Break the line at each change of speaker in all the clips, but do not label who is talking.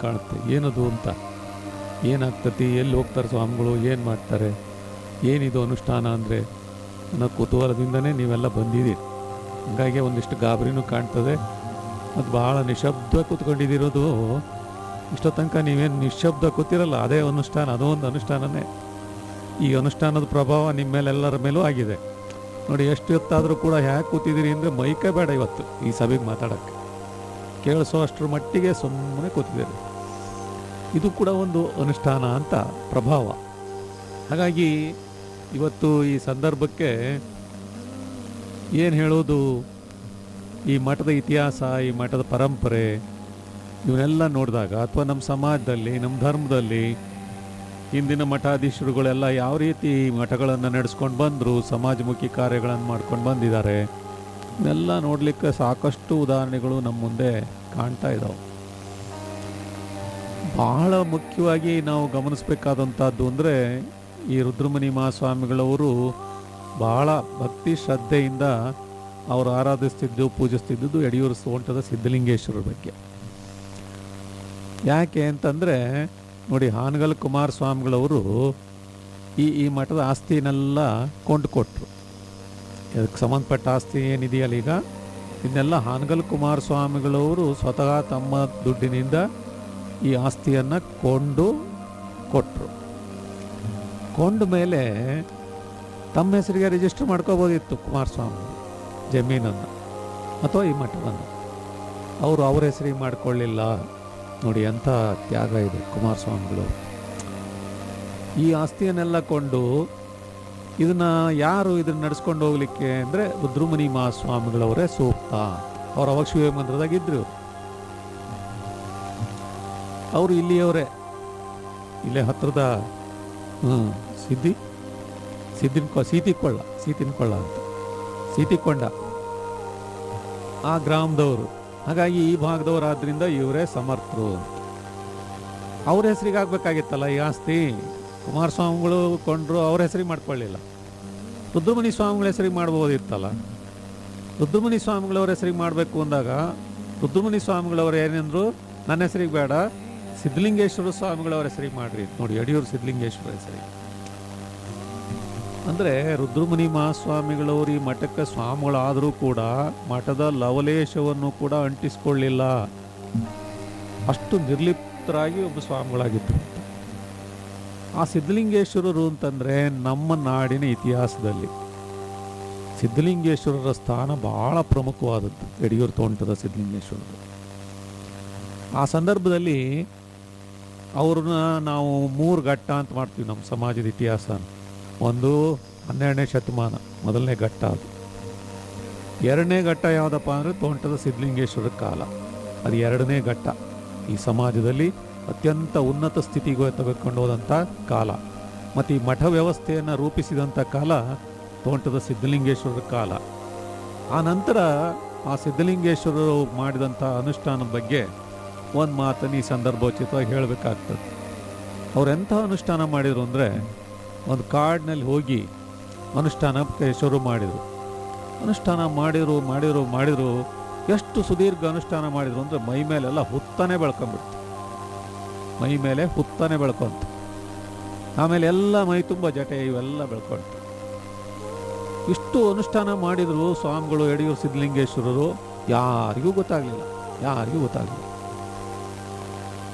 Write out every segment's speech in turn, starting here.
ಕಾಣುತ್ತೆ. ಏನದು ಅಂತ? ಏನಾಗ್ತತಿ? ಎಲ್ಲಿ ಹೋಗ್ತಾರೆ ಸ್ವಾಮಿಗಳು? ಏನು ಮಾಡ್ತಾರೆ? ಏನಿದು ಅನುಷ್ಠಾನ ಅಂದರೆ? ಅನ್ನೋ ಕುತೂಹಲದಿಂದನೇ ನೀವೆಲ್ಲ ಬಂದಿದ್ದೀರಿ. ಹಂಗಾಗಿ ಒಂದಿಷ್ಟು ಗಾಬರಿನೂ ಕಾಣ್ತದೆ. ಮತ್ತು ಭಾಳ ನಿಶಬ್ದ ಕೂತ್ಕೊಂಡಿದ್ದಿರೋದು. ಇಷ್ಟೋ ತನಕ ನೀವೇನು ನಿಶಬ್ದ ಕೂತಿರಲ್ಲ? ಅದೇ ಅನುಷ್ಠಾನ ಅದೋ ಒಂದು ಅನುಷ್ಠಾನನೇ. ಈ ಅನುಷ್ಠಾನದ ಪ್ರಭಾವ ನಿಮ್ಮ ಮೇಲೆಲ್ಲರ ಮೇಲೂ ಆಗಿದೆ. ನೋಡಿ, ಎಷ್ಟು ಹೊತ್ತಾದರೂ ಕೂಡ ಹ್ಯಾಕೆ ಕೂತಿದ್ದೀರಿ ಅಂದರೆ ಮೈಕೇ ಬೇಡ ಇವತ್ತು ಈ ಸಭೆಗೆ ಮಾತಾಡೋಕ್ಕೆ. ಕೇಳಿಸೋ ಅಷ್ಟರ ಮಟ್ಟಿಗೆ ಸುಮ್ಮನೆ ಕೂತಿದ್ದೀರಿ. ಇದು ಕೂಡ ಒಂದು ಅನುಷ್ಠಾನ ಅಂತ ಪ್ರಭಾವ. ಹಾಗಾಗಿ ಇವತ್ತು ಈ ಸಂದರ್ಭಕ್ಕೆ ಏನು ಹೇಳೋದು? ಈ ಮಠದ ಇತಿಹಾಸ, ಈ ಮಠದ ಪರಂಪರೆ, ಇವನ್ನೆಲ್ಲ ನೋಡಿದಾಗ ಅಥವಾ ನಮ್ಮ ಸಮಾಜದಲ್ಲಿ ನಮ್ಮ ಧರ್ಮದಲ್ಲಿ ಹಿಂದಿನ ಮಠಾಧೀಶರುಗಳೆಲ್ಲ ಯಾವ ರೀತಿ ಮಠಗಳನ್ನು ನಡೆಸ್ಕೊಂಡು ಬಂದರು, ಸಮಾಜಮುಖಿ ಕಾರ್ಯಗಳನ್ನು ಮಾಡ್ಕೊಂಡು ಬಂದಿದ್ದಾರೆ, ಇವನ್ನೆಲ್ಲ ನೋಡಲಿಕ್ಕೆ ಸಾಕಷ್ಟು ಉದಾಹರಣೆಗಳು ನಮ್ಮ ಮುಂದೆ ಕಾಣ್ತಾ ಇದ್ದಾವೆ ಬಹಳ ಮುಖ್ಯವಾಗಿ ನಾವು ಗಮನಿಸಬೇಕಾದಂಥದ್ದು ಅಂದರೆ ಈ ರುದ್ರಮುನಿ ಮಹಾಸ್ವಾಮಿಗಳವರು ಬಹಳ ಭಕ್ತಿ ಶ್ರದ್ಧೆಯಿಂದ ಅವರು ಆರಾಧಿಸ್ತಿದ್ದು ಪೂಜಿಸ್ತಿದ್ದುದು ಯಡಿಯೂರು ಸೋಂಟದ ಸಿದ್ಧಲಿಂಗೇಶ್ವರ ಬಗ್ಗೆ. ಯಾಕೆ ಅಂತಂದರೆ, ನೋಡಿ ಹಾನಗಲ್ ಕುಮಾರಸ್ವಾಮಿಗಳವರು ಈ ಈ ಮಠದ ಆಸ್ತಿನೆಲ್ಲ ಕೊಂಡುಕೊಟ್ರು. ಇದಕ್ಕೆ ಸಂಬಂಧಪಟ್ಟ ಆಸ್ತಿ ಏನಿದೆಯಲ್ಲ ಈಗ? ಇದನ್ನೆಲ್ಲ ಹಾನಗಲ್ ಕುಮಾರಸ್ವಾಮಿಗಳವರು ಸ್ವತಃ ತಮ್ಮ ದುಡ್ಡಿನಿಂದ ಈ ಆಸ್ತಿಯನ್ನು ಕೊಂಡು ಕೊಟ್ಟರು ಕೊಂಡ ಮೇಲೆ ತಮ್ಮ ಹೆಸರಿಗೆ ರಿಜಿಸ್ಟರ್ ಮಾಡ್ಕೋಬೋದಿತ್ತು ಕುಮಾರಸ್ವಾಮಿ, ಜಮೀನನ್ನು ಅಥವಾ ಈ ಮಠವನ್ನು. ಅವರು ಅವ್ರ ಹೆಸರಿಗೆ ಮಾಡಿಕೊಳ್ಳಿಲ್ಲ. ನೋಡಿ ಎಂಥ ತ್ಯಾಗ ಇದೆ ಕುಮಾರಸ್ವಾಮಿಗಳು. ಈ ಆಸ್ತಿಯನ್ನೆಲ್ಲ ಕೊಂಡು ಇದನ್ನು ಯಾರು ಇದನ್ನು ನಡೆಸ್ಕೊಂಡು ಹೋಗಲಿಕ್ಕೆ ಅಂದರೆ ರುದ್ರಮುನಿ ಮಹಾಸ್ವಾಮಿಗಳವರೇ ಸೂಕ್ತ. ಅವ್ರು ಅವಾಗ ಶಿವಮಂದಿರದಾಗ ಇದ್ರು. ಅವರು ಇಲ್ಲಿಯವರೇ. ಇಲ್ಲೇ ಹತ್ರದ? ಹ್ಞೂ ಸಿದ್ಧಿ. ಸಿದ್ದಿನ ಸೀತಿಕೊಳ್ಳ ಸೀತಿನಕೊಳ್ಳ ಅಂತ. ಸೀತಿಕೊಂಡ ಆ ಗ್ರಾಮದವರು. ಹಾಗಾಗಿ ಈ ಭಾಗದವರಾದ್ರಿಂದ ಇವರೇ ಸಮರ್ಥರು ಅವ್ರ ಹೆಸರಿಗೆ ಆಗಬೇಕಾಗಿತ್ತಲ್ಲ ಈ ಆಸ್ತಿ? ಕುಮಾರಸ್ವಾಮಿಗಳು ಕೊಂಡ್ರು, ಅವ್ರ ಹೆಸರಿಗೆ ಮಾಡ್ಕೊಳ್ಳಿಲ್ಲ. ರುದ್ರಮುನಿ ಸ್ವಾಮಿಗಳ ಹೆಸರಿಗೆ ಮಾಡ್ಬೋದಿತ್ತಲ್ಲ ರುದ್ರಮುನಿ ಸ್ವಾಮಿಗಳವ್ರ ಹೆಸರಿಗೆ ಮಾಡಬೇಕು ಅಂದಾಗ, ರುದ್ರಮುನಿ ಸ್ವಾಮಿಗಳವ್ರು ಏನೆಂದರು, ನನ್ನ ಹೆಸರಿಗೆ ಬೇಡ ಸಿದ್ಧಲಿಂಗೇಶ್ವರ ಸ್ವಾಮಿಗಳವರ ಹೆಸರಿಗೆ ಮಾಡ್ರಿ. ನೋಡಿ, ಯಡಿಯೂರು ಸಿದ್ಧಲಿಂಗೇಶ್ವರ ಹೆಸರಿಗೆ. ಅಂದರೆ ರುದ್ರಮುನಿ ಮಹಾಸ್ವಾಮಿಗಳವರು ಈ ಮಠಕ್ಕೆ ಸ್ವಾಮಿಗಳಾದರೂ ಕೂಡ ಮಠದ ಲವಲೇಶವನ್ನು ಕೂಡ ಅಂಟಿಸ್ಕೊಳ್ಳಿಲ್ಲ. ಅಷ್ಟು ನಿರ್ಲಿಪ್ತರಾಗಿ ಒಬ್ಬ ಸ್ವಾಮಿಗಳಾಗಿದ್ದರು ಆ ಸಿದ್ಧಲಿಂಗೇಶ್ವರರು ಅಂತಂದರೆ ನಮ್ಮ ನಾಡಿನ ಇತಿಹಾಸದಲ್ಲಿ ಸಿದ್ಧಲಿಂಗೇಶ್ವರರ ಸ್ಥಾನ ಬಹಳ ಪ್ರಮುಖವಾದದ್ದು ಯಡಿಯೂರು ತೋಂಟದ ಸಿದ್ಧಲಿಂಗೇಶ್ವರರು. ಆ ಸಂದರ್ಭದಲ್ಲಿ ಅವ್ರನ್ನ ನಾವು ಮೂರು ಘಟ್ಟ ಅಂತ ಮಾಡ್ತೀವಿ ನಮ್ಮ ಸಮಾಜದ ಇತಿಹಾಸ ಒಂದು ಹನ್ನೆರಡನೇ ಶತಮಾನ, ಮೊದಲನೇ ಘಟ್ಟ ಅದು. ಎರಡನೇ ಘಟ್ಟ ಯಾವುದಪ್ಪ ಅಂದರೆ ತೋಂಟದ ಸಿದ್ಧಲಿಂಗೇಶ್ವರ ಕಾಲ. ಅದು ಎರಡನೇ ಘಟ್ಟ. ಈ ಸಮಾಜದಲ್ಲಿ ಅತ್ಯಂತ ಉನ್ನತ ಸ್ಥಿತಿಗೆ ತೆಗೆದುಕೊಂಡು ಹೋದಂಥ ಕಾಲ. ಮತ್ತು ಈ ಮಠ ವ್ಯವಸ್ಥೆಯನ್ನು ರೂಪಿಸಿದಂಥ ಕಾಲ ತೋಂಟದ ಸಿದ್ಧಲಿಂಗೇಶ್ವರ ಕಾಲ. ಆ ನಂತರ ಆ ಸಿದ್ಧಲಿಂಗೇಶ್ವರರು ಮಾಡಿದಂಥ ಅನುಷ್ಠಾನದ ಬಗ್ಗೆ ಒಂದು ಮಾತನ್ನು ಈ ಸಂದರ್ಭೋಚಿತವಾಗಿ ಹೇಳಬೇಕಾಗ್ತದೆ. ಅವರೆಂಥ ಅನುಷ್ಠಾನ ಮಾಡಿದರು ಅಂದರೆ ಒಂದು ಕಾಡಿನಲ್ಲಿ ಹೋಗಿ ಅನುಷ್ಠಾನಕ್ಕೆ ಶುರು ಮಾಡಿದರು. ಅನುಷ್ಠಾನ ಮಾಡಿರು ಮಾಡಿರು ಮಾಡಿದರು, ಎಷ್ಟು ಸುದೀರ್ಘ ಅನುಷ್ಠಾನ ಮಾಡಿದರು ಅಂದರೆ ಮೈ ಮೇಲೆಲ್ಲ ಹುತ್ತಾನೆ ಬೆಳ್ಕೊಂಬಿಡ್ತು ಮೈ ಮೇಲೆ ಹುತ್ತಾನೆ ಬೆಳ್ಕೊಂತು. ಆಮೇಲೆ ಎಲ್ಲ ಮೈ ತುಂಬ ಜಟೆ, ಇವೆಲ್ಲ ಬೆಳ್ಕೊಂತು. ಇಷ್ಟು ಅನುಷ್ಠಾನ ಮಾಡಿದರು ಸ್ವಾಮಿಗಳು, ಯಡಿಯೂರು ಸಿದ್ಧಲಿಂಗೇಶ್ವರರು, ಯಾರಿಗೂ ಗೊತ್ತಾಗಲಿಲ್ಲ ಯಾರಿಗೂ ಗೊತ್ತಾಗಲಿಲ್ಲ.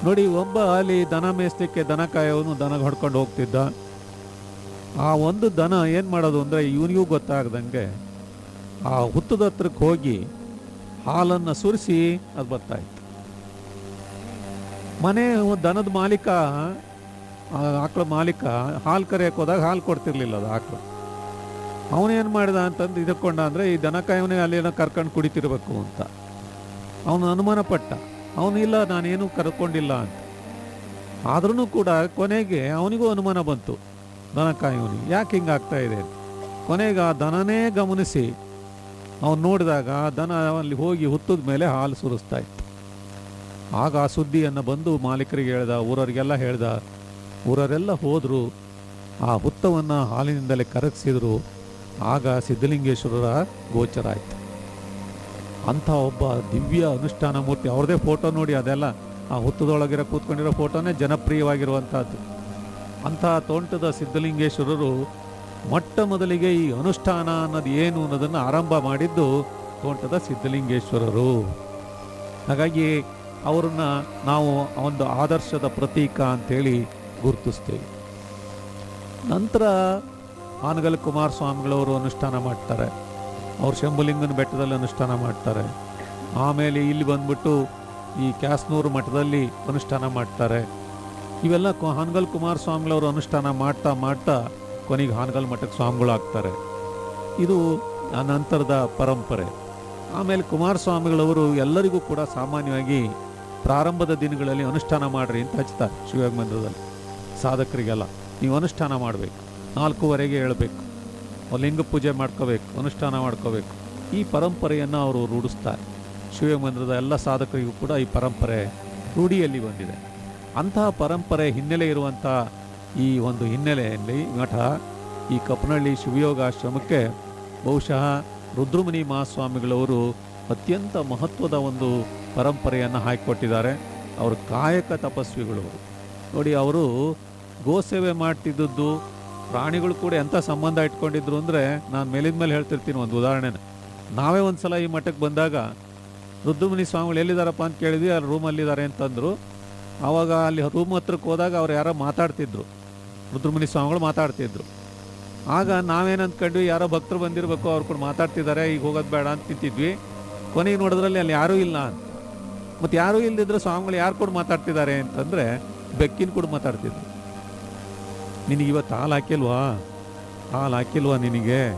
ನೋಡಿ, ಒಬ್ಬ ಅಲ್ಲಿ ದನ ಮೇಯಿಸ್ಲಿಕ್ಕೆ ದನ ಕಾಯೋನು ದನ ಹೊಡ್ಕೊಂಡು ಹೋಗ್ತಿದ್ದ. ಆ ಒಂದು ದನ ಏನು ಮಾಡೋದು ಅಂದರೆ ಇವನಿಗೂ ಗೊತ್ತಾಗ್ದಂಗೆ ಆ ಹುತ್ತದ ಹತ್ರಕ್ಕೆ ಹೋಗಿ ಹಾಲನ್ನು ಸುರಿಸಿ ಅದು ಬರ್ತಾಯಿತ್ತು ಮನೆ ದನದ ಮಾಲೀಕ ಆಕಳ ಮಾಲೀಕ ಹಾಲು ಕರೆಯಕ್ಕೆ ಹೋದಾಗ ಹಾಲು ಕೊಡ್ತಿರ್ಲಿಲ್ಲ ಅದು ಆಕಳು. ಅವನೇನು ಮಾಡಿದ ಅಂತಂದು ಇದಕ್ಕೊಂಡ ಅಂದರೆ ಈ ದನ ಕಾಯವನೇ ಅಲ್ಲೇನೋ ಕರ್ಕೊಂಡು ಕುಡಿತಿರ್ಬೇಕು ಅಂತ. ಅವನು ಅನುಮಾನ ಪಟ್ಟ ಅವನು ಇಲ್ಲ, ನಾನೇನು ಕರ್ಕೊಂಡಿಲ್ಲ ಅಂತ. ಆದ್ರೂ ಕೂಡ ಕೊನೆಗೆ ಅವನಿಗೂ ಅನುಮಾನ ಬಂತು. ದನ ಕಾಯೋನಿಗೆ ಯಾಕೆ ಹಿಂಗಾಗ್ತಾ ಇದೆ. ಕೊನೆಗೆ ಆ ದನನೇ ಗಮನಿಸಿ, ಅವನು ನೋಡಿದಾಗ ದನ ಅಲ್ಲಿ ಹೋಗಿ ಹುತ್ತದ ಮೇಲೆ ಹಾಲು ಸುರಿಸ್ತಾ ಇತ್ತು. ಆಗ ಆ ಸುದ್ದಿಯನ್ನು ಬಂದು ಮಾಲೀಕರಿಗೆ ಹೇಳ್ದ, ಊರವರಿಗೆಲ್ಲ ಹೇಳ್ದ, ಊರವರೆಲ್ಲ ಹೋದರು, ಆ ಹುತ್ತವನ್ನು ಹಾಲಿನಿಂದಲೇ ಕರಗಿಸಿದರು. ಆಗ ಸಿದ್ಧಲಿಂಗೇಶ್ವರರ ಗೋಚರ ಆಯಿತು. ಅಂಥ ಒಬ್ಬ ದಿವ್ಯ ಅನುಷ್ಠಾನ ಮೂರ್ತಿ, ಅವ್ರದೇ ಫೋಟೋ ನೋಡಿ ಅದೆಲ್ಲ. ಆ ಹುತ್ತದೊಳಗಿರೋ ಕೂತ್ಕೊಂಡಿರೋ ಫೋಟೋನೇ ಜನಪ್ರಿಯವಾಗಿರುವಂಥದ್ದು. ಅಂಥ ತೋಂಟದ ಸಿದ್ಧಲಿಂಗೇಶ್ವರರು ಮೊಟ್ಟ ಮೊದಲಿಗೆ ಈ ಅನುಷ್ಠಾನ ಅನ್ನೋದು ಏನು ಅನ್ನೋದನ್ನು ಆರಂಭ ಮಾಡಿದ್ದು ತೋಂಟದ ಸಿದ್ಧಲಿಂಗೇಶ್ವರರು. ಹಾಗಾಗಿ ಅವರನ್ನ ನಾವು ಒಂದು ಆದರ್ಶದ ಪ್ರತೀಕ ಅಂತೇಳಿ ಗುರುತಿಸ್ತೇವೆ. ನಂತರ ಆನಗಲ್ ಕುಮಾರಸ್ವಾಮಿಗಳವರು ಅನುಷ್ಠಾನ ಮಾಡ್ತಾರೆ. ಅವ್ರು ಶಂಭುಲಿಂಗನ ಬೆಟ್ಟದಲ್ಲಿ ಅನುಷ್ಠಾನ ಮಾಡ್ತಾರೆ. ಆಮೇಲೆ ಇಲ್ಲಿ ಬಂದ್ಬಿಟ್ಟು ಈ ಕ್ಯಾಸ್ನೂರು ಮಠದಲ್ಲಿ ಅನುಷ್ಠಾನ ಮಾಡ್ತಾರೆ. ಇವೆಲ್ಲ ಹಾನಗಲ್ ಕುಮಾರಸ್ವಾಮಿಗಳವರು ಅನುಷ್ಠಾನ ಮಾಡ್ತಾ ಮಾಡ್ತಾ ಕೊನೆಗೆ ಹಾನಗಲ್ ಮಠಕ್ಕೆ ಸ್ವಾಮಿಗಳಾಗ್ತಾರೆ. ಇದು ಆ ನಂತರದ ಪರಂಪರೆ. ಆಮೇಲೆ ಕುಮಾರಸ್ವಾಮಿಗಳವರು ಎಲ್ಲರಿಗೂ ಕೂಡ ಸಾಮಾನ್ಯವಾಗಿ ಪ್ರಾರಂಭದ ದಿನಗಳಲ್ಲಿ ಅನುಷ್ಠಾನ ಮಾಡ್ರಿ ಅಂತ ಹಚ್ತಾರೆ ಶಿವಯೋಗ ಸಾಧಕರಿಗೆಲ್ಲ. ನೀವು ಅನುಷ್ಠಾನ ಮಾಡಬೇಕು. ನಾಲ್ಕೂವರೆಗೆ ಹೇಳಬೇಕು ಲಿಂಗ ಪೂಜೆ ಮಾಡ್ಕೋಬೇಕು, ಅನುಷ್ಠಾನ ಮಾಡ್ಕೋಬೇಕು. ಈ ಪರಂಪರೆಯನ್ನು ಅವರು ರೂಢಿಸ್ತಾರೆ. ಶಿವಯೋಗ ಮಂದಿರದ ಎಲ್ಲ ಸಾಧಕರಿಗೂ ಕೂಡ ಈ ಪರಂಪರೆ ರೂಢಿಯಲ್ಲಿ ಬಂದಿದೆ. ಅಂತಹ ಪರಂಪರೆ ಹಿನ್ನೆಲೆ ಇರುವಂಥ ಈ ಒಂದು ಹಿನ್ನೆಲೆಯಲ್ಲಿ ಮಠ ಈ ಕಪ್ಪನಹಳ್ಳಿ ಶಿವಯೋಗಾಶ್ರಮಕ್ಕೆ ಬಹುಶಃ ರುದ್ರಮುನಿ ಮಹಾಸ್ವಾಮಿಗಳವರು ಅತ್ಯಂತ ಮಹತ್ವದ ಒಂದು ಪರಂಪರೆಯನ್ನು ಹಾಕಿಕೊಟ್ಟಿದ್ದಾರೆ ಅವರು ಕಾಯಕ ತಪಸ್ವಿಗಳು ನೋಡಿ, ಅವರು ಗೋಸೇವೆ ಮಾಡ್ತಿದ್ದದ್ದು ಪ್ರಾಣಿಗಳು ಕೂಡ ಎಂಥ ಸಂಬಂಧ ಇಟ್ಕೊಂಡಿದ್ರು ಅಂದರೆ ನಾನು ಮೇಲಿದ ಮೇಲೆ ಹೇಳ್ತಿರ್ತೀನಿ ಒಂದು ಉದಾಹರಣೆನ. ನಾವೇ ಒಂದು ಸಲ ಈ ಮಠಕ್ಕೆ ಬಂದಾಗ, ರುದ್ರಮುನಿ ಸ್ವಾಮಿಗಳು ಎಲ್ಲಿದ್ದಾರಪ್ಪ ಅಂತ ಕೇಳಿದ್ವಿ, ಅಲ್ಲಿ ರೂಮಲ್ಲಿದ್ದಾರೆ ಅಂತಂದರು. ಆವಾಗ ಅಲ್ಲಿ ರೂಮ್ ಹತ್ರಕ್ಕೆ ಹೋದಾಗ ಅವ್ರು ಯಾರೋ ಮಾತಾಡ್ತಿದ್ರು. ರುದ್ರಮುನಿ ಸ್ವಾಮಿಗಳು ಮಾತಾಡ್ತಿದ್ರು. ಆಗ ನಾವೇನು ಅಂದ್ಕೊಂಡ್ವಿ ಯಾರೋ ಭಕ್ತರು ಬಂದಿರಬೇಕು, ಅವ್ರು ಕೂಡ ಮಾತಾಡ್ತಿದ್ದಾರೆ ಈಗ ಹೋಗೋದು ಬೇಡ ಅಂತ ನಿಂತಿದ್ವಿ ಕೊನೆಗೆ ನೋಡಿದ್ರಲ್ಲಿ ಅಲ್ಲಿ ಯಾರೂ ಇಲ್ಲ ಅಂತ. ಮತ್ತು ಯಾರೂ ಇಲ್ಲದಿದ್ದರೆ ಸ್ವಾಮಿಗಳು ಯಾರು ಕೂಡ ಮಾತಾಡ್ತಿದ್ದಾರೆ ಅಂತಂದರೆ ಬೆಕ್ಕಿನ ಕೂಡ ಮಾತಾಡ್ತಿದ್ರು. ನಿನಗೆ ಇವತ್ತು ಹಾಲು ಹಾಕಿಲ್ವಾ? ಹಾಲು ಹಾಕಿಲ್ವಾ ನಿನಗೆ?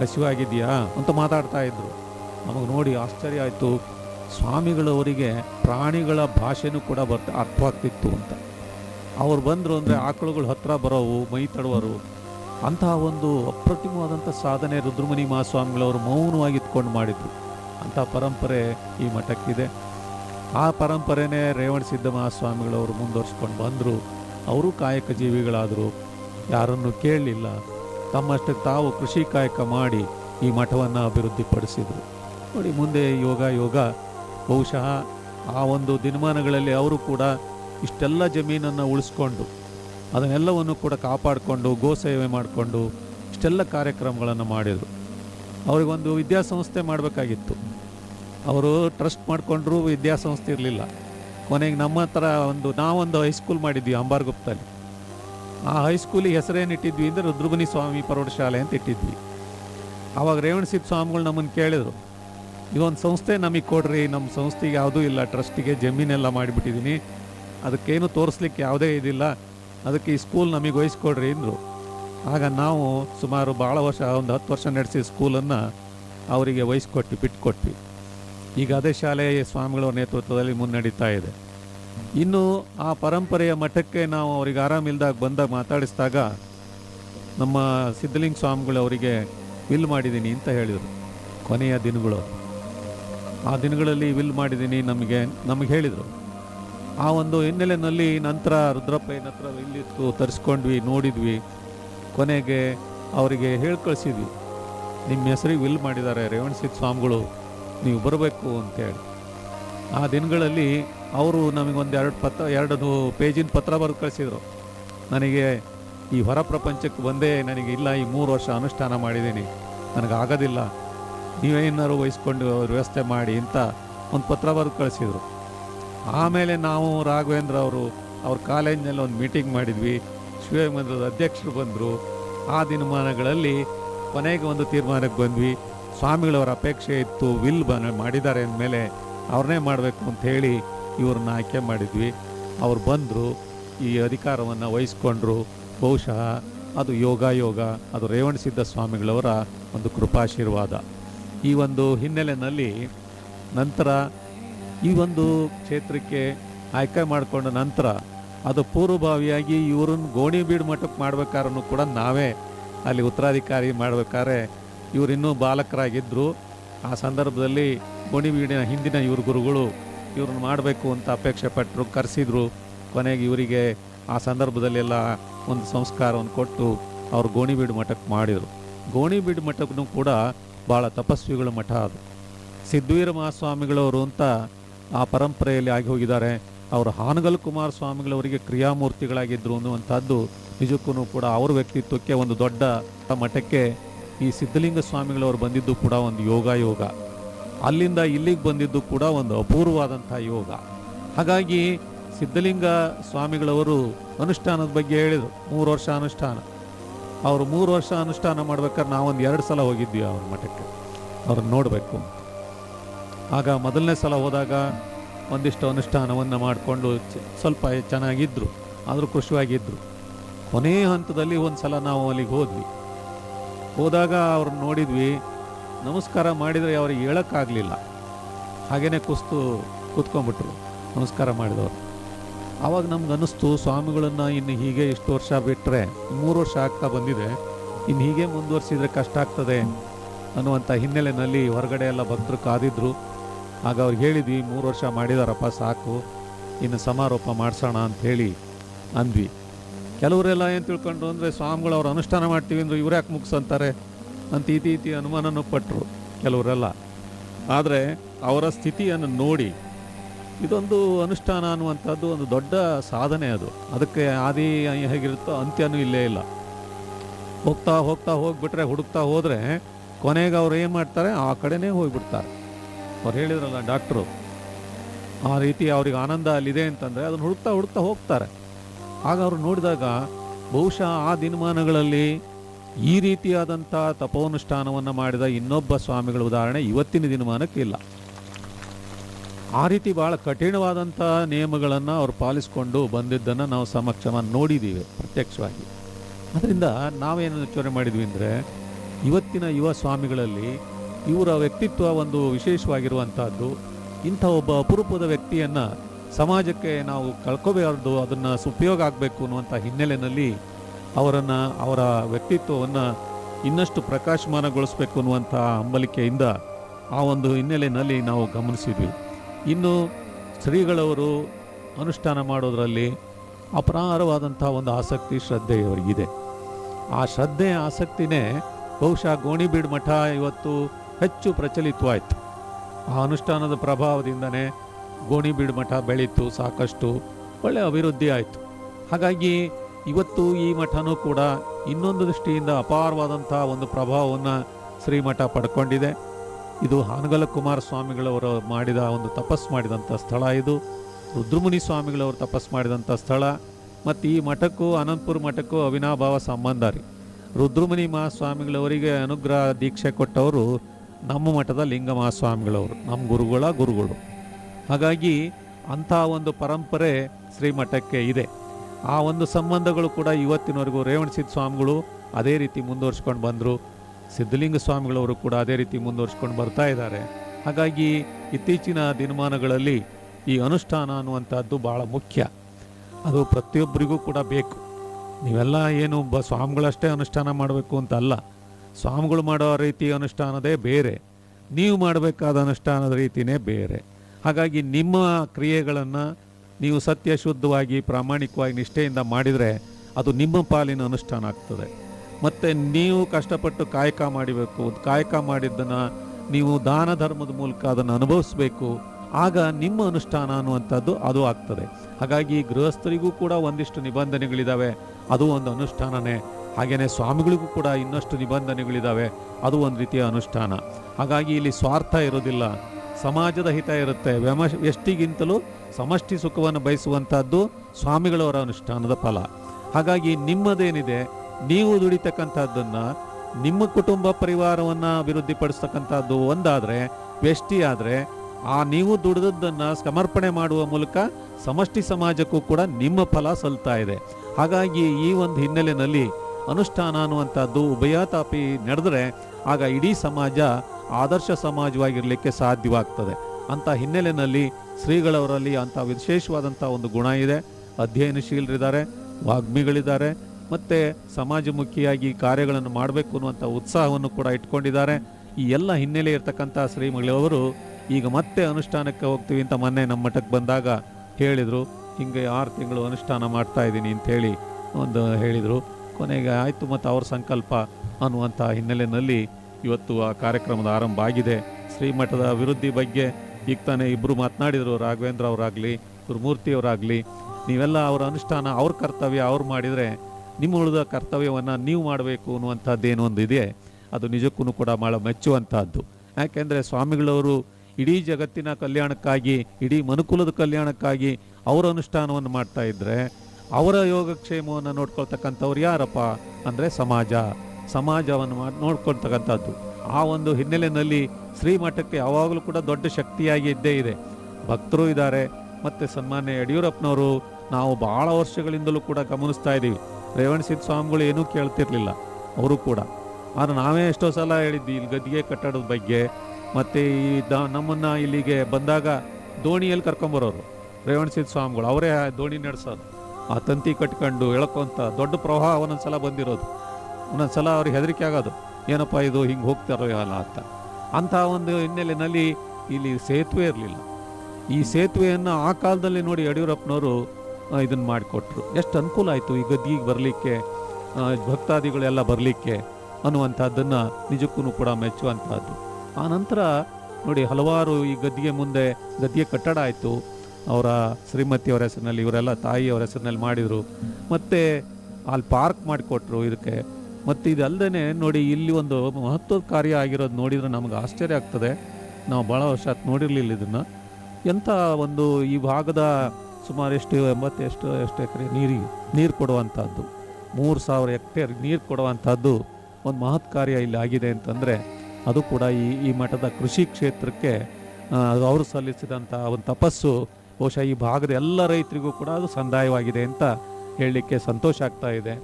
ಹಸಿವಾಗಿದೆಯಾ ಅಂತ ಮಾತಾಡ್ತಾ ಇದ್ರು. ನಮಗೆ ನೋಡಿ ಆಶ್ಚರ್ಯ ಆಯಿತು. ಸ್ವಾಮಿಗಳವರಿಗೆ ಪ್ರಾಣಿಗಳ ಭಾಷೆನೂ ಕೂಡ ಬರ್ತ ಅರ್ಥವಾಗ್ತಿತ್ತು ಅಂತ. ಅವ್ರು ಬಂದರು ಅಂದರೆ ಆಕಳುಗಳು ಹತ್ತಿರ ಬರೋವು, ಮೈ ತಡವರು. ಅಂತಹ ಒಂದು ಅಪ್ರತಿಮವಾದಂಥ ಸಾಧನೆ ರುದ್ರಮುನಿ ಮಹಾಸ್ವಾಮಿಗಳವರು ಮೌನವಾಗಿ ಇದ್ಕೊಂಡು ಮಾಡಿದ್ರು. ಅಂಥ ಪರಂಪರೆ ಈ ಮಠಕ್ಕಿದೆ. ಆ ಪರಂಪರೆನೇ ರೇವಣ ಸಿದ್ಧ ಮಹಾಸ್ವಾಮಿಗಳವರು ಮುಂದುವರ್ಸ್ಕೊಂಡು ಬಂದರು. ಅವರು ಕಾಯಕ ಜೀವಿಗಳಾದರು. ಯಾರನ್ನು ಕೇಳಲಿಲ್ಲ. ತಮ್ಮಷ್ಟಕ್ಕೆ ತಾವು ಕೃಷಿ ಕಾಯಕ ಮಾಡಿ ಈ ಮಠವನ್ನು ಅಭಿವೃದ್ಧಿಪಡಿಸಿದರು. ನೋಡಿ, ಮುಂದೆ ಯೋಗ ಯೋಗ. ಬಹುಶಃ ಆ ಒಂದು ದಿನಮಾನಗಳಲ್ಲಿ ಅವರು ಕೂಡ ಇಷ್ಟೆಲ್ಲ ಜಮೀನನ್ನು ಉಳಿಸ್ಕೊಂಡು, ಅದನ್ನೆಲ್ಲವನ್ನು ಕೂಡ ಕಾಪಾಡಿಕೊಂಡು, ಗೋ ಸೇವೆ ಮಾಡಿಕೊಂಡು ಇಷ್ಟೆಲ್ಲ ಕಾರ್ಯಕ್ರಮಗಳನ್ನು ಮಾಡಿದರು. ಅವ್ರಿಗೊಂದು ವಿದ್ಯಾಸಂಸ್ಥೆ ಮಾಡಬೇಕಾಗಿತ್ತು. ಅವರು ಟ್ರಸ್ಟ್ ಮಾಡಿಕೊಂಡ್ರೂ ವಿದ್ಯಾಸಂಸ್ಥೆ ಇರಲಿಲ್ಲ. ಕೊನೆಗೆ ನಮ್ಮ ಹತ್ರ ಒಂದು, ನಾವೊಂದು ಹೈಸ್ಕೂಲ್ ಮಾಡಿದ್ವಿ ಅಂಬಾರ್ಗುಪ್ತಲ್ಲಿ. ಆ ಹೈಸ್ಕೂಲಿಗೆ ಹೆಸರೇನು ಇಟ್ಟಿದ್ವಿ ಅಂದರೆ ರುದ್ರಮುನಿ ಸ್ವಾಮಿ ಪ್ರೌಢಶಾಲೆ ಅಂತ ಇಟ್ಟಿದ್ವಿ. ಆವಾಗ ರೇವಣಸಿದ್ಧ ಸ್ವಾಮಿಗಳು ನಮ್ಮನ್ನು ಕೇಳಿದರು, ಇದೊಂದು ಸಂಸ್ಥೆ ನಮಗೆ ಕೊಡ್ರಿ ನಮ್ಮ ಸಂಸ್ಥೆಗೆ ಯಾವುದೂ ಇಲ್ಲ ಟ್ರಸ್ಟಿಗೆ ಜಮೀನೆಲ್ಲ ಮಾಡಿಬಿಟ್ಟಿದ್ದೀನಿ ಅದಕ್ಕೇನು ತೋರಿಸ್ಲಿಕ್ಕೆ ಯಾವುದೇ ಇದಿಲ್ಲ, ಅದಕ್ಕೆ ಈ ಸ್ಕೂಲ್ ನಮಗೆ ವಹಿಸ್ಕೊಡ್ರಿ ಅಂದರು. ಆಗ ನಾವು ಸುಮಾರು ಭಾಳ ವರ್ಷ, ಒಂದು ಹತ್ತು ವರ್ಷ ನಡೆಸಿದ ಸ್ಕೂಲನ್ನು ಅವರಿಗೆ ವಹಿಸ್ಕೊಟ್ವಿ, ಬಿಟ್ಕೊಟ್ವಿ. ಈಗ ಅದೇ ಶಾಲೆ ಸ್ವಾಮಿಗಳ ನೇತೃತ್ವದಲ್ಲಿ ಮುನ್ನಡೀತಾ ಇದೆ. ಇನ್ನು ಆ ಪರಂಪರೆಯ ಮಠಕ್ಕೆ ನಾವು ಅವರಿಗೆ ಆರಾಮಿಲ್ದಾಗ ಬಂದಾಗ ಮಾತಾಡಿಸಿದಾಗ ನಮ್ಮ ಸಿದ್ಧಲಿಂಗ ಸ್ವಾಮಿಗಳು ಅವರಿಗೆ ವಿಲ್ ಮಾಡಿದ್ದೀನಿ ಅಂತ ಹೇಳಿದರು. ಕೊನೆಯ ದಿನಗಳು. ಆ ದಿನಗಳಲ್ಲಿ ವಿಲ್ ಮಾಡಿದ್ದೀನಿ ನಮಗೆ ನಮಗೆ ಹೇಳಿದರು. ಆ ಒಂದು ಹಿನ್ನೆಲೆಯಲ್ಲಿ ನಂತರ ರುದ್ರಪ್ಪಯ್ಯನ ಹತ್ರ ಇಲ್ಲಿತ್ತು ತರಿಸ್ಕೊಂಡ್ವಿ, ನೋಡಿದ್ವಿ. ಕೊನೆಗೆ ಅವರಿಗೆ ಹೇಳ್ಕಳಿಸಿದ್ವಿ. ನಿಮ್ಮ ಹೆಸರಿಗೆ ವಿಲ್ ಮಾಡಿದ್ದಾರೆ ರೇವಣಸಿದ್ಧ ಸ್ವಾಮಿಗಳು, ನೀವು ಬರಬೇಕು ಅಂತೇಳಿ ಆ ದಿನಗಳಲ್ಲಿ ಅವರು ನಮಗೊಂದು ಎರಡು ಪತ್ರ, ಎರಡು ಪೇಜಿನ ಪತ್ರ ಬರೆದು ಕಳಿಸಿದರು. ನನಗೆ ಈ ಹೊರ ಪ್ರಪಂಚಕ್ಕೆ ಬಂದೇ ನನಗೆ ಇಲ್ಲ, ಈ ಮೂರು ವರ್ಷ ಅನುಷ್ಠಾನ ಮಾಡಿದ್ದೀನಿ. ನನಗೆ ಆಗೋದಿಲ್ಲ. ನೀವೇನಾದ್ರು ವಹಿಸ್ಕೊಂಡು ವ್ಯವಸ್ಥೆ ಮಾಡಿ ಅಂತ ಒಂದು ಪತ್ರ ಬರೆದು ಕಳಿಸಿದರು. ಆಮೇಲೆ ನಾವು ರಾಘವೇಂದ್ರ ಅವರು, ಅವ್ರ ಕಾಲೇಜಿನಲ್ಲಿ ಒಂದು ಮೀಟಿಂಗ್ ಮಾಡಿದ್ವಿ. ಶಿವಮಂದಿರದ ಅಧ್ಯಕ್ಷರು ಬಂದರು. ಆ ದಿನಮಾನಗಳಲ್ಲಿ ಕೊನೆಗೆ ಒಂದು ತೀರ್ಮಾನಕ್ಕೆ ಬಂದ್ವಿ. ಸ್ವಾಮಿಗಳವರ ಅಪೇಕ್ಷೆ ಇತ್ತು ವಿಲ್ ಬ, ಮಾಡಿದ್ದಾರೆ ಅಂದಮೇಲೆ ಅವ್ರನ್ನೇ ಮಾಡಬೇಕು ಅಂತ ಹೇಳಿ ಇವ್ರನ್ನ ಆಯ್ಕೆ ಮಾಡಿದ್ವಿ. ಅವ್ರು ಬಂದರು, ಈ ಅಧಿಕಾರವನ್ನು ವಹಿಸ್ಕೊಂಡ್ರು. ಬಹುಶಃ ಅದು ಯೋಗ ಯೋಗ. ಅದು ರೇವಣಸಿದ್ಧ ಸ್ವಾಮಿಗಳವರ ಒಂದು ಕೃಪಾಶೀರ್ವಾದ. ಈ ಒಂದು ಹಿನ್ನೆಲೆಯಲ್ಲಿ ನಂತರ ಈ ಒಂದು ಕ್ಷೇತ್ರಕ್ಕೆ ಆಯ್ಕೆ ಮಾಡಿಕೊಂಡ ನಂತರ ಅದು ಪೂರ್ವಭಾವಿಯಾಗಿ ಇವ್ರನ್ನ ಗೋಣಿಬೀಡು ಮಠಕ್ಕೆ ಮಾಡ್ಬೇಕಾದ್ರೂ ಕೂಡ ನಾವೇ ಅಲ್ಲಿ ಉತ್ತರಾಧಿಕಾರಿ ಮಾಡಬೇಕಾದ್ರೆ ಇವರು ಇನ್ನೂ ಬಾಲಕರಾಗಿದ್ದರು ಆ ಸಂದರ್ಭದಲ್ಲಿ ಗೋಣಿಬೀಡಿನ ಹಿಂದಿನ ಇವ್ರ ಗುರುಗಳು ಇವ್ರನ್ನ ಮಾಡಬೇಕು ಅಂತ ಅಪೇಕ್ಷೆ ಪಟ್ಟರು ಕರೆಸಿದ್ರು. ಕೊನೆಗೆ ಇವರಿಗೆ ಆ ಸಂದರ್ಭದಲ್ಲೆಲ್ಲ ಒಂದು ಸಂಸ್ಕಾರವನ್ನು ಕೊಟ್ಟು ಅವರು ಗೋಣಿಬೀಡು ಮಠಕ್ಕೆ ಮಾಡಿದರು. ಗೋಣಿಬೀಡು ಮಠಕ್ಕೂ ಕೂಡ ಭಾಳ ತಪಸ್ವಿಗಳ ಮಠ ಅದು. ಸಿದ್ಧವೀರ ಮಹಾಸ್ವಾಮಿಗಳವರು ಅಂತ ಆ ಪರಂಪರೆಯಲ್ಲಿ ಆಗಿ ಹೋಗಿದ್ದಾರೆ. ಅವರು ಹಾನಗಲ್ ಕುಮಾರ ಸ್ವಾಮಿಗಳವರಿಗೆ ಕ್ರಿಯಾಮೂರ್ತಿಗಳಾಗಿದ್ದರು ಅನ್ನುವಂಥದ್ದು ನಿಜಕ್ಕೂ ಕೂಡ ಅವ್ರ ವ್ಯಕ್ತಿತ್ವಕ್ಕೆ ಒಂದು ದೊಡ್ಡ ಮಠಕ್ಕೆ ಈ ಸಿದ್ಧಲಿಂಗ ಸ್ವಾಮಿಗಳವರು ಬಂದಿದ್ದು ಕೂಡ ಒಂದು ಯೋಗ ಯೋಗ. ಅಲ್ಲಿಂದ ಇಲ್ಲಿಗೆ ಬಂದಿದ್ದು ಕೂಡ ಒಂದು ಅಪೂರ್ವವಾದಂಥ ಯೋಗ. ಹಾಗಾಗಿ ಸಿದ್ಧಲಿಂಗ ಸ್ವಾಮಿಗಳವರು ಅನುಷ್ಠಾನದ ಬಗ್ಗೆ ಹೇಳಿದರು, ಮೂರು ವರ್ಷ ಅನುಷ್ಠಾನ. ಅವರು ಮೂರು ವರ್ಷ ಅನುಷ್ಠಾನ ಮಾಡ್ಬೇಕಾದ್ರೆ ನಾವೊಂದು ಎರಡು ಸಲ ಹೋಗಿದ್ವಿ ಅವ್ರ ಮಠಕ್ಕೆ. ಅವ್ರನ್ನ ನೋಡಬೇಕು. ಆಗ ಮೊದಲನೇ ಸಲ ಹೋದಾಗ ಒಂದಿಷ್ಟು ಅನುಷ್ಠಾನವನ್ನು ಮಾಡಿಕೊಂಡು ಸ್ವಲ್ಪ ಚೆನ್ನಾಗಿದ್ದರು ಆದರೂ ಖುಷಿಯಾಗಿದ್ದರು ಕೊನೆಯ ಹಂತದಲ್ಲಿ ಒಂದು ಸಲ ನಾವು ಅಲ್ಲಿಗೆ ಹೋದ್ವಿ. ಹೋದಾಗ ಅವ್ರನ್ನ ನೋಡಿದ್ವಿ ನಮಸ್ಕಾರ ಮಾಡಿದರೆ ಅವ್ರಿಗೆ ಹೇಳೋಕ್ಕಾಗಲಿಲ್ಲ. ಹಾಗೇ ಕುಸ್ತು ಕೂತ್ಕೊಂಡ್ಬಿಟ್ರು. ನಮಸ್ಕಾರ ಮಾಡಿದವರು. ಆವಾಗ ನಮ್ಗೆ ಅನ್ನಿಸ್ತು ಸ್ವಾಮಿಗಳನ್ನು ಇನ್ನು ಹೀಗೆ ಇಷ್ಟು ವರ್ಷ ಬಿಟ್ಟರೆ ಮೂರು ವರ್ಷ ಆಗ್ತಾ ಬಂದಿದೆ. ಇನ್ನು ಹೀಗೆ ಮುಂದುವರಿಸಿದರೆ ಕಷ್ಟ ಆಗ್ತದೆ ಅನ್ನುವಂಥ ಹಿನ್ನೆಲೆಯಲ್ಲಿ ಹೊರಗಡೆ ಎಲ್ಲ ಭಕ್ತರು ಕಾದಿದ್ರು. ಆಗ ಅವ್ರಿಗೆ ಹೇಳಿದ್ವಿ, ಮೂರು ವರ್ಷ ಮಾಡಿದಾರಪ್ಪ, ಸಾಕು. ಇನ್ನು ಸಮಾರೋಪ ಮಾಡಿಸೋಣ ಅಂಥೇಳಿ ಅಂದ್ವಿ. ಕೆಲವರೆಲ್ಲ ಏನು ತಿಳ್ಕೊಂಡ್ರು ಅಂದರೆ ಸ್ವಾಮಿಗಳು ಅವ್ರು ಅನುಷ್ಠಾನ ಮಾಡ್ತೀವಿ ಅಂದರು ಇವ್ರು ಯಾಕೆ ಮುಗಿಸಂತಾರೆ ಅಂತ ಇತಿ ಇತಿ ಅನುಮಾನನೂ ಪಟ್ಟರು ಕೆಲವರೆಲ್ಲ. ಆದರೆ ಅವರ ಸ್ಥಿತಿಯನ್ನು ನೋಡಿ ಇದೊಂದು ಅನುಷ್ಠಾನ ಅನ್ನುವಂಥದ್ದು ಒಂದು ದೊಡ್ಡ ಸಾಧನೆ ಅದು. ಅದಕ್ಕೆ ಆದಿ ಹೇಗಿರುತ್ತೋ ಅಂತ್ಯನೂ ಇಲ್ಲೇ ಇಲ್ಲ. ಹೋಗ್ತಾ ಹೋಗ್ತಾ ಹೋಗಿಬಿಟ್ರೆ ಹುಡುಕ್ತಾ ಹೋದರೆ ಕೊನೆಗೆ ಅವ್ರು ಏನು ಮಾಡ್ತಾರೆ? ಆ ಕಡೆನೇ ಹೋಗಿಬಿಡ್ತಾರೆ. ಅವ್ರು ಹೇಳಿದ್ರಲ್ಲ ಡಾಕ್ಟ್ರು, ಆ ರೀತಿ ಅವ್ರಿಗೆ ಆನಂದ ಅಲ್ಲಿದೆ ಅಂತಂದರೆ ಅದನ್ನು ಹುಡುಕ್ತಾ ಹುಡುಕ್ತಾ ಹೋಗ್ತಾರೆ. ಆಗ ಅವರು ನೋಡಿದಾಗ ಬಹುಶಃ ಆ ದಿನಮಾನಗಳಲ್ಲಿ ಈ ರೀತಿಯಾದಂಥ ತಪೋನುಷ್ಠಾನವನ್ನು ಮಾಡಿದ ಇನ್ನೊಬ್ಬ ಸ್ವಾಮಿಗಳ ಉದಾಹರಣೆ ಇವತ್ತಿನ ದಿನಮಾನಕ್ಕೆ ಇಲ್ಲ. ಆ ರೀತಿ ಭಾಳ ಕಠಿಣವಾದಂಥ ನಿಯಮಗಳನ್ನು ಅವ್ರು ಪಾಲಿಸಿಕೊಂಡು ಬಂದಿದ್ದನ್ನು ನಾವು ಸಮಕ್ಷಮ ನೋಡಿದ್ದೀವಿ ಪ್ರತ್ಯಕ್ಷವಾಗಿ. ಅದರಿಂದ ನಾವೇನು ವಿಚಾರಣೆ ಮಾಡಿದ್ವಿ ಅಂದರೆ, ಇವತ್ತಿನ ಯುವ ಸ್ವಾಮಿಗಳಲ್ಲಿ ಇವರ ವ್ಯಕ್ತಿತ್ವ ಒಂದು ವಿಶೇಷವಾಗಿರುವಂಥದ್ದು, ಇಂಥ ಒಬ್ಬ ಅಪರೂಪದ ವ್ಯಕ್ತಿಯನ್ನು ಸಮಾಜಕ್ಕೆ ನಾವು ಕಳ್ಕೋಬಾರ್ದು, ಅದನ್ನು ಉಪಯೋಗ ಆಗಬೇಕು ಅನ್ನುವಂಥ ಹಿನ್ನೆಲೆಯಲ್ಲಿ ಅವರನ್ನು, ಅವರ ವ್ಯಕ್ತಿತ್ವವನ್ನು ಇನ್ನಷ್ಟು ಪ್ರಕಾಶಮಾನಗೊಳಿಸಬೇಕು ಅನ್ನುವಂಥ ಹಂಬಲಿಕೆಯಿಂದ ಆ ಒಂದು ಹಿನ್ನೆಲೆಯಲ್ಲಿ ನಾವು ಗಮನಿಸಿದ್ವಿ. ಇನ್ನು ಶ್ರೀಗಳವರು ಅನುಷ್ಠಾನ ಮಾಡೋದರಲ್ಲಿ ಅಪಾರವಾದಂಥ ಒಂದು ಆಸಕ್ತಿ, ಶ್ರದ್ಧೆ ಅವರಿಗಿದೆ. ಆ ಶ್ರದ್ಧೆ, ಆಸಕ್ತಿನೇ ಬಹುಶಃ ಗೋಣಿಬೀಡ್ ಮಠ ಇವತ್ತು ಹೆಚ್ಚು ಪ್ರಚಲಿತವಾಯಿತು. ಆ ಅನುಷ್ಠಾನದ ಪ್ರಭಾವದಿಂದನೇ ಗೋಣಿಬೀಡ್ ಮಠ ಬೆಳೀತು, ಸಾಕಷ್ಟು ಒಳ್ಳೆಯ ಅಭಿವೃದ್ಧಿ ಆಯಿತು. ಹಾಗಾಗಿ ಇವತ್ತು ಈ ಮಠನೂ ಕೂಡ ಇನ್ನೊಂದು ದೃಷ್ಟಿಯಿಂದ ಅಪಾರವಾದಂಥ ಒಂದು ಪ್ರಭಾವವನ್ನು ಶ್ರೀಮಠ ಪಡ್ಕೊಂಡಿದೆ. ಇದು ಹಾನಗಲ ಕುಮಾರ ಸ್ವಾಮಿಗಳವರು ಮಾಡಿದ ಒಂದು ತಪಸ್ ಮಾಡಿದಂಥ ಸ್ಥಳ ಇದು. ರುದ್ರಮುನಿ ಸ್ವಾಮಿಗಳವರು ತಪಸ್ ಮಾಡಿದಂಥ ಸ್ಥಳ. ಮತ್ತು ಈ ಮಠಕ್ಕೂ, ಅನಂತಪುರ ಮಠಕ್ಕೂ ಅವಿನಾಭಾವ ಸಂಬಂಧ ರೀ. ರುದ್ರಮುನಿ ಮಹಾಸ್ವಾಮಿಗಳವರಿಗೆ ಅನುಗ್ರಹ, ದೀಕ್ಷೆ ಕೊಟ್ಟವರು ನಮ್ಮ ಮಠದ ಲಿಂಗ ಮಹಾಸ್ವಾಮಿಗಳವರು. ನಮ್ಮ ಗುರುಗಳ ಗುರುಗಳು. ಹಾಗಾಗಿ ಅಂಥ ಒಂದು ಪರಂಪರೆ ಶ್ರೀಮಠಕ್ಕೆ ಇದೆ. ಆ ಒಂದು ಸಂಬಂಧಗಳು ಕೂಡ ಇವತ್ತಿನವರೆಗೂ ರೇವಣಸಿದ್ಧ ಸ್ವಾಮಿಗಳು ಅದೇ ರೀತಿ ಮುಂದುವರ್ಸ್ಕೊಂಡು ಬಂದರು. ಸಿದ್ಧಲಿಂಗ ಸ್ವಾಮಿಗಳವರು ಕೂಡ ಅದೇ ರೀತಿ ಮುಂದುವರ್ಸ್ಕೊಂಡು ಬರ್ತಾ ಇದ್ದಾರೆ. ಹಾಗಾಗಿ ಇತ್ತೀಚಿನ ದಿನಮಾನಗಳಲ್ಲಿ ಈ ಅನುಷ್ಠಾನ ಅನ್ನುವಂಥದ್ದು ಭಾಳ ಮುಖ್ಯ. ಅದು ಪ್ರತಿಯೊಬ್ಬರಿಗೂ ಕೂಡ ಬೇಕು. ನೀವೆಲ್ಲ ಏನು ಬ ಸ್ವಾಮಿಗಳಷ್ಟೇ ಅನುಷ್ಠಾನ ಮಾಡಬೇಕು ಅಂತ ಅಲ್ಲ ಸ್ವಾಮಿಗಳು ಮಾಡೋ ರೀತಿ ಅನುಷ್ಠಾನದೇ ಬೇರೆ. ನೀವು ಮಾಡಬೇಕಾದ ಅನುಷ್ಠಾನದ ರೀತಿಯೇ ಬೇರೆ. ಹಾಗಾಗಿ ನಿಮ್ಮ ಕ್ರಿಯೆಗಳನ್ನು ನೀವು ಸತ್ಯ ಶುದ್ಧವಾಗಿ ಪ್ರಾಮಾಣಿಕವಾಗಿ ನಿಷ್ಠೆಯಿಂದ ಮಾಡಿದರೆ ಅದು ನಿಮ್ಮ ಪಾಲಿನ ಅನುಷ್ಠಾನ ಆಗ್ತದೆ. ಮತ್ತು ನೀವು ಕಷ್ಟಪಟ್ಟು ಕಾಯಕ ಮಾಡಬೇಕು, ಕಾಯಕ ಮಾಡಿದ್ದನ್ನು ನೀವು ದಾನ ಧರ್ಮದ ಮೂಲಕ ಅದನ್ನು ಅನುಭವಿಸಬೇಕು, ಆಗ ನಿಮ್ಮ ಅನುಷ್ಠಾನ ಅನ್ನುವಂಥದ್ದು ಅದು ಆಗ್ತದೆ. ಹಾಗಾಗಿ ಗೃಹಸ್ಥರಿಗೂ ಕೂಡ ಒಂದಿಷ್ಟು ನಿಬಂಧನೆಗಳಿದ್ದಾವೆ ಅದು ಒಂದು ಅನುಷ್ಠಾನನೇ. ಹಾಗೆಯೇ ಸ್ವಾಮಿಗಳಿಗೂ ಕೂಡ ಇನ್ನಷ್ಟು ನಿಬಂಧನೆಗಳಿದ್ದಾವೆ ಅದು ಒಂದು ರೀತಿಯ ಅನುಷ್ಠಾನ. ಹಾಗಾಗಿ ಇಲ್ಲಿ ಸ್ವಾರ್ಥ ಇರೋದಿಲ್ಲ. ಸಮಾಜದ ಹಿತ ಇರುತ್ತೆ. ವ್ಯಮ ಎಷ್ಟಿಗಿಂತಲೂ ಸಮಷ್ಟಿ ಸುಖವನ್ನು ಬಯಸುವಂಥದ್ದು ಸ್ವಾಮಿಗಳವರ ಅನುಷ್ಠಾನದ ಫಲ. ಹಾಗಾಗಿ ನಿಮ್ಮದೇನಿದೆ, ನೀವು ದುಡಿತಕ್ಕಂಥದ್ದನ್ನು, ನಿಮ್ಮ ಕುಟುಂಬ ಪರಿವಾರವನ್ನು ಅಭಿವೃದ್ಧಿಪಡಿಸ್ತಕ್ಕಂಥದ್ದು ಒಂದಾದರೆ ವ್ಯಷ್ಟಿ ಆದರೆ, ಆ ನೀವು ದುಡಿದದ್ದನ್ನು ಸಮರ್ಪಣೆ ಮಾಡುವ ಮೂಲಕ ಸಮಷ್ಟಿ ಸಮಾಜಕ್ಕೂ ಕೂಡ ನಿಮ್ಮ ಫಲ ಸಲ್ತಾ ಇದೆ. ಹಾಗಾಗಿ ಈ ಒಂದು ಹಿನ್ನೆಲೆಯಲ್ಲಿ ಅನುಷ್ಠಾನ ಅನ್ನುವಂಥದ್ದು ಉಭಯತಾಪಿ ನಡೆದರೆ, ಆಗ ಇಡೀ ಸಮಾಜ ಆದರ್ಶ ಸಮಾಜವಾಗಿರಲಿಕ್ಕೆ ಸಾಧ್ಯವಾಗ್ತದೆ. ಅಂಥ ಹಿನ್ನೆಲೆಯಲ್ಲಿ ಶ್ರೀಗಳವರಲ್ಲಿ ಅಂಥ ವಿಶೇಷವಾದಂಥ ಒಂದು ಗುಣ ಇದೆ. ಅಧ್ಯಯನಶೀಲರಿದ್ದಾರೆ, ವಾಗ್ಮಿಗಳಿದ್ದಾರೆ, ಮತ್ತು ಸಮಾಜಮುಖಿಯಾಗಿ ಕಾರ್ಯಗಳನ್ನು ಮಾಡಬೇಕು ಅನ್ನುವಂಥ ಉತ್ಸಾಹವನ್ನು ಕೂಡ ಇಟ್ಕೊಂಡಿದ್ದಾರೆ. ಈ ಎಲ್ಲ ಹಿನ್ನೆಲೆ ಇರತಕ್ಕಂಥ ಶ್ರೀಮಗಳವರು ಈಗ ಮತ್ತೆ ಅನುಷ್ಠಾನಕ್ಕೆ ಹೋಗ್ತೀವಿ ಅಂತ ಮೊನ್ನೆ ನಮ್ಮ ಮಠಕ್ಕೆ ಬಂದಾಗ ಹೇಳಿದರು. ಹಿಂಗೆ ಆರು ತಿಂಗಳು ಅನುಷ್ಠಾನ ಮಾಡ್ತಾ ಇದ್ದೀನಿ ಅಂಥೇಳಿ ಒಂದು ಹೇಳಿದರು. ಕೊನೆಗೆ ಆಯಿತು ಮತ್ತು ಅವ್ರ ಸಂಕಲ್ಪ ಅನ್ನುವಂಥ ಹಿನ್ನೆಲೆಯಲ್ಲಿ ಇವತ್ತು ಆ ಕಾರ್ಯಕ್ರಮದ ಆರಂಭ ಆಗಿದೆ. ಶ್ರೀಮಠದ ಅಭಿವೃದ್ಧಿ ಬಗ್ಗೆ ಈಗ ತಾನೇ ಇಬ್ಬರು ಮಾತನಾಡಿದರು. ರಾಘವೇಂದ್ರ ಅವರಾಗಲಿ, ಗುರುಮೂರ್ತಿ ಅವರಾಗಲಿ, ನೀವೆಲ್ಲ ಅವರ ಅನುಷ್ಠಾನ, ಅವ್ರ ಕರ್ತವ್ಯ ಅವ್ರು ಮಾಡಿದರೆ ನಿಮ್ಮ ಉಳಿದ ಕರ್ತವ್ಯವನ್ನು ನೀವು ಮಾಡಬೇಕು ಅನ್ನುವಂಥದ್ದೇನು ಒಂದು ಇದೆ. ಅದು ನಿಜಕ್ಕೂ ಕೂಡ ಭಾಳ ಮೆಚ್ಚುವಂಥದ್ದು. ಯಾಕೆಂದರೆ ಸ್ವಾಮಿಗಳವರು ಇಡೀ ಜಗತ್ತಿನ ಕಲ್ಯಾಣಕ್ಕಾಗಿ, ಇಡೀ ಮನುಕುಲದ ಕಲ್ಯಾಣಕ್ಕಾಗಿ ಅವರ ಅನುಷ್ಠಾನವನ್ನು ಮಾಡ್ತಾ ಇದ್ದರೆ ಅವರ ಯೋಗಕ್ಷೇಮವನ್ನು ನೋಡ್ಕೊಳ್ತಕ್ಕಂಥವ್ರು ಯಾರಪ್ಪ ಅಂದರೆ ಸಮಾಜ. ಸಮಾಜವನ್ನು ನೋಡ್ಕೊಳ್ತಕ್ಕಂಥದ್ದು. ಆ ಒಂದು ಹಿನ್ನೆಲೆಯಲ್ಲಿ ಶ್ರೀಮಠಕ್ಕೆ ಯಾವಾಗಲೂ ಕೂಡ ದೊಡ್ಡ ಶಕ್ತಿಯಾಗಿ ಇದ್ದೇ ಇದೆ. ಭಕ್ತರು ಇದ್ದಾರೆ, ಮತ್ತು ಸನ್ಮಾನ್ಯ ಯಡಿಯೂರಪ್ಪನವರು ನಾವು ಭಾಳ ವರ್ಷಗಳಿಂದಲೂ ಕೂಡ ಗಮನಿಸ್ತಾ ಇದ್ದೀವಿ. ರೇವಣಸಿದ್ಧ ಸ್ವಾಮಿಗಳು ಏನೂ ಕೇಳ್ತಿರ್ಲಿಲ್ಲ, ಅವರು ಕೂಡ. ಆದರೆ ನಾವೇ ಎಷ್ಟೋ ಸಲ ಹೇಳಿದ್ವಿ, ಇಲ್ಲಿ ಗದ್ದಿಗೆ ಕಟ್ಟಡದ ಬಗ್ಗೆ, ಮತ್ತು ಈ ದ, ನಮ್ಮನ್ನು ಇಲ್ಲಿಗೆ ಬಂದಾಗ ದೋಣಿಯಲ್ಲಿ ಕರ್ಕೊಂಬರೋರು. ರೇವಣಸಿದ್ಧ ಸ್ವಾಮಿಗಳು, ಅವರೇ ದೋಣಿ ನಡೆಸೋದು. ಆ ತಂತಿ ಕಟ್ಕೊಂಡು ಎಳ್ಕೊಂತ ದೊಡ್ಡ ಪ್ರವಾಹ ಒಂದೊಂದು ಸಲ ಬಂದಿರೋದು. ಒಂದೊಂದು ಸಲ ಅವ್ರಿಗೆ ಹೆದರಿಕೆ ಆಗೋದು. ಏನಪ್ಪ ಇದು ಹಿಂಗೆ ಹೋಗ್ತಾರೋ ಅಲ್ಲ ಅಂತ. ಅಂಥ ಒಂದು ಹಿನ್ನೆಲೆಯಲ್ಲಿ ಇಲ್ಲಿ ಸೇತುವೆ ಇರಲಿಲ್ಲ. ಈ ಸೇತುವೆಯನ್ನು ಆ ಕಾಲದಲ್ಲಿ ನೋಡಿ ಯಡಿಯೂರಪ್ಪನವರು ಇದನ್ನು ಮಾಡಿಕೊಟ್ರು. ಎಷ್ಟು ಅನುಕೂಲ ಆಯಿತು ಈ ಗದ್ದಿಗೆ ಬರಲಿಕ್ಕೆ ಭಕ್ತಾದಿಗಳೆಲ್ಲ ಬರಲಿಕ್ಕೆ ಅನ್ನುವಂಥದ್ದನ್ನು ನಿಜಕ್ಕೂ ಕೂಡ ಮೆಚ್ಚುವಂಥದ್ದು. ಆ ನಂತರ ನೋಡಿ ಹಲವಾರು ಈ ಗದ್ದಿಗೆ ಮುಂದೆ ಗದ್ದಿಗೆ ಕಟ್ಟಡ ಆಯಿತು. ಅವರ ಶ್ರೀಮತಿಯವರ ಹೆಸರಿನಲ್ಲಿ ಇವರೆಲ್ಲ ತಾಯಿಯವರ ಹೆಸರಿನಲ್ಲಿ ಮಾಡಿದರು. ಮತ್ತು ಅಲ್ಲಿ ಪಾರ್ಕ್ ಮಾಡಿಕೊಟ್ರು ಇದಕ್ಕೆ. ಮತ್ತು ಇದಲ್ಲದೆ ನೋಡಿ ಇಲ್ಲಿ ಒಂದು ಮಹತ್ವದ ಕಾರ್ಯ ಆಗಿರೋದು ನೋಡಿದರೆ ನಮಗೆ ಆಶ್ಚರ್ಯ ಆಗ್ತದೆ. ನಾವು ಭಾಳ ವರ್ಷ ನೋಡಿರಲಿಲ್ಲ ಇದನ್ನು. ಎಂಥ ಒಂದು ಈ ಭಾಗದ ಸುಮಾರು ಎಷ್ಟು ಎಂಬತ್ತು ಎಷ್ಟು ಎಷ್ಟು ಎಕರೆ ನೀರಿಗೆ ನೀರು ಕೊಡುವಂಥದ್ದು. ಮೂರು ಸಾವಿರ ಹೆಕ್ಟೇರ್ ನೀರು ಕೊಡುವಂಥದ್ದು ಒಂದು ಮಹತ್ ಕಾರ್ಯ ಇಲ್ಲಿ ಆಗಿದೆ ಅಂತಂದರೆ ಅದು ಕೂಡ ಈ ಈ ಮಠದ ಕೃಷಿ ಕ್ಷೇತ್ರಕ್ಕೆ ಅದು ಅವರು ಸಲ್ಲಿಸಿದಂಥ ಒಂದು ತಪಸ್ಸು, ಬಹುಶಃ ಈ ಭಾಗದ ಎಲ್ಲ ರೈತರಿಗೂ ಕೂಡ ಅದು ಸಂದಾಯವಾಗಿದೆ ಅಂತ ಹೇಳಲಿಕ್ಕೆ ಸಂತೋಷ ಆಗ್ತಾ ಇದೆ.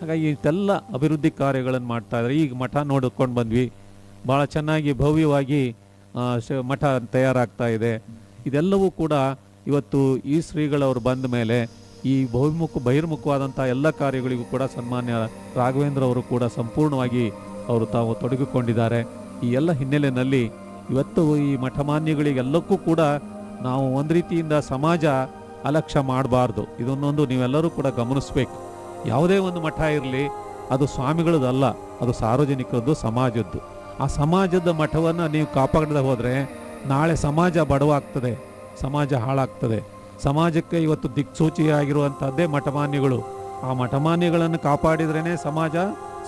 ಹಾಗಾಗಿ ಇಷ್ಟೆಲ್ಲ ಅಭಿವೃದ್ಧಿ ಕಾರ್ಯಗಳನ್ನು ಮಾಡ್ತಾ ಇದ್ದಾರೆ. ಈಗ ಮಠ ನೋಡಿಕೊಂಡು ಬಂದ್ವಿ. ಭಾಳ ಚೆನ್ನಾಗಿ ಭವ್ಯವಾಗಿ ಮಠ ತಯಾರಾಗ್ತಾ ಇದೆ. ಇದೆಲ್ಲವೂ ಕೂಡ ಇವತ್ತು ಈ ಶ್ರೀಗಳವರು ಬಂದ ಮೇಲೆ ಈ ಬಹುಮುಖ, ಬಹಿರ್ಮುಖವಾದಂಥ ಎಲ್ಲ ಕಾರ್ಯಗಳಿಗೂ ಕೂಡ ಸನ್ಮಾನ್ಯ ರಾಘವೇಂದ್ರ ಅವರು ಕೂಡ ಸಂಪೂರ್ಣವಾಗಿ ಅವರು ತಾವು ತೊಡಗಿಕೊಂಡಿದ್ದಾರೆ. ಈ ಎಲ್ಲ ಹಿನ್ನೆಲೆಯಲ್ಲಿ ಇವತ್ತು ಈ ಮಠಮಾನ್ಯಗಳಿಗೆಲ್ಲಕ್ಕೂ ಕೂಡ ನಾವು ಒಂದು ರೀತಿಯಿಂದ ಸಮಾಜ ಅಲಕ್ಷ್ಯ ಮಾಡಬಾರ್ದು. ಇದನ್ನೊಂದು ನೀವೆಲ್ಲರೂ ಕೂಡ ಗಮನಿಸಬೇಕು. ಯಾವುದೇ ಒಂದು ಮಠ ಇರಲಿ, ಅದು ಸ್ವಾಮಿಗಳದ್ದಲ್ಲ ಅದು ಸಾರ್ವಜನಿಕರದ್ದು, ಸಮಾಜದ್ದು. ಆ ಸಮಾಜದ ಮಠವನ್ನು ನೀವು ಕಾಪಾಡದೆ ಹೋದರೆ ನಾಳೆ ಸಮಾಜ ಬಡವಾಗ್ತದೆ, ಸಮಾಜ ಹಾಳಾಗ್ತದೆ. ಸಮಾಜಕ್ಕೆ ಇವತ್ತು ದಿಕ್ಸೂಚಿಯಾಗಿರುವಂಥದ್ದೇ ಮಠಮಾನ್ಯಗಳು. ಆ ಮಠಮಾನ್ಯಗಳನ್ನು ಕಾಪಾಡಿದ್ರೇ ಸಮಾಜ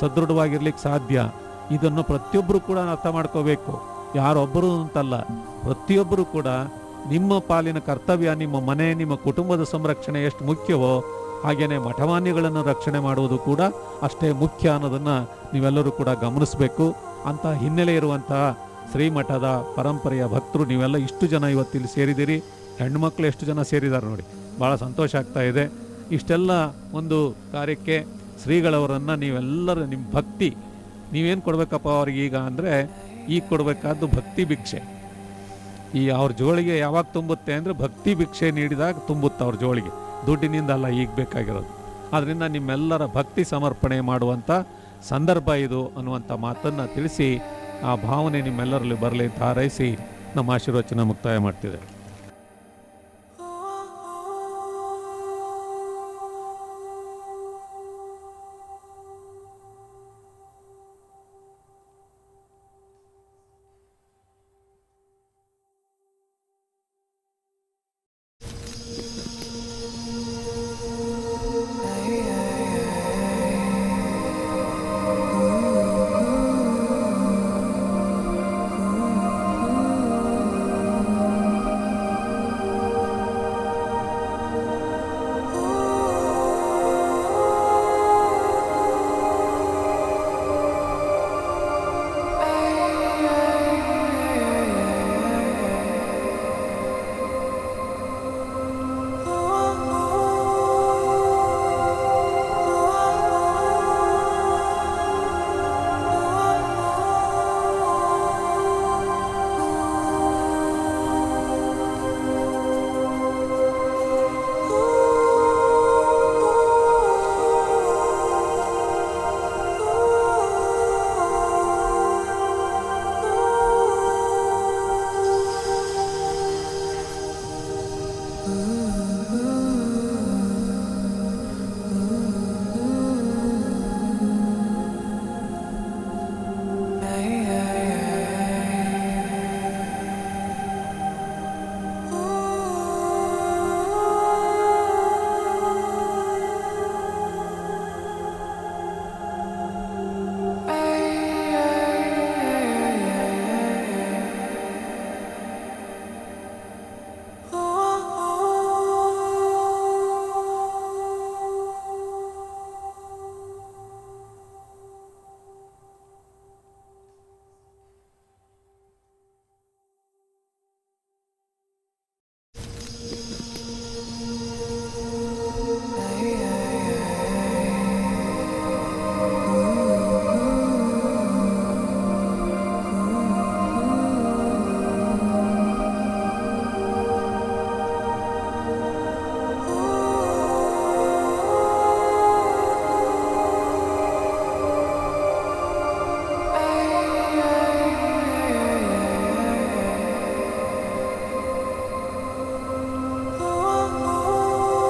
ಸದೃಢವಾಗಿರ್ಲಿಕ್ಕೆ ಸಾಧ್ಯ. ಇದನ್ನು ಪ್ರತಿಯೊಬ್ಬರು ಕೂಡ ಅರ್ಥ ಮಾಡ್ಕೋಬೇಕು. ಯಾರೊಬ್ಬರು ಅಂತಲ್ಲ ಪ್ರತಿಯೊಬ್ಬರು ಕೂಡ ನಿಮ್ಮ ಪಾಲಿನ ಕರ್ತವ್ಯ, ನಿಮ್ಮ ಮನೆ, ನಿಮ್ಮ ಕುಟುಂಬದ ಸಂರಕ್ಷಣೆ ಎಷ್ಟು ಮುಖ್ಯವೋ ಹಾಗೆಯೇ ಮಠಮಾನ್ಯಗಳನ್ನು ರಕ್ಷಣೆ ಮಾಡುವುದು ಕೂಡ ಅಷ್ಟೇ ಮುಖ್ಯ ಅನ್ನೋದನ್ನು ನೀವೆಲ್ಲರೂ ಕೂಡ ಗಮನಿಸಬೇಕು. ಅಂತ ಹಿನ್ನೆಲೆ ಇರುವಂತಹ ಶ್ರೀಮಠದ ಪರಂಪರೆಯ ಭಕ್ತರು ನೀವೆಲ್ಲ ಇಷ್ಟು ಜನ ಇವತ್ತಿಲ್ಲಿ ಸೇರಿದ್ದೀರಿ. ಮಕ್ಕಳು ಎಷ್ಟು ಜನ ಸೇರಿದ್ದಾರೆ ನೋಡಿ, ಭಾಳ ಸಂತೋಷ ಆಗ್ತಾ ಇದೆ. ಇಷ್ಟೆಲ್ಲ ಒಂದು ಕಾರ್ಯಕ್ಕೆ ಶ್ರೀಗಳವರನ್ನು ನೀವೆಲ್ಲರೂ ನಿಮ್ಮ ಭಕ್ತಿ, ನೀವೇನು ಕೊಡಬೇಕಪ್ಪ ಅವ್ರಿಗೆ ಈಗ ಅಂದರೆ ಈಗ ಕೊಡಬೇಕಾದ್ದು ಭಕ್ತಿ ಭಿಕ್ಷೆ. ಈ ಅವ್ರ ಜೋಳಿಗೆ ಯಾವಾಗ ತುಂಬುತ್ತೆ ಅಂದರೆ ಭಕ್ತಿ ಭಿಕ್ಷೆ ನೀಡಿದಾಗ ತುಂಬುತ್ತೆ ಅವ್ರ ಜೋಳಿಗೆ. ದುಡ್ಡಿನಿಂದ ಅಲ್ಲ, ಈಗ ಬೇಕಾಗಿರೋದು. ಆದ್ದರಿಂದ ನಿಮ್ಮೆಲ್ಲರ ಭಕ್ತಿ ಸಮರ್ಪಣೆ ಮಾಡುವಂಥ ಸಂದರ್ಭ ಇದು ಅನ್ನುವಂಥ ಮಾತನ್ನು ತಿಳಿಸಿ, ಆ ಭಾವನೆ ನಿಮ್ಮೆಲ್ಲರಲ್ಲಿ ಬರಲಿ ಅಂತ ಹಾರೈಸಿ ನಮ್ಮ ಆಶೀರ್ವಚನ ಮುಕ್ತಾಯ ಮಾಡ್ತಿದೆ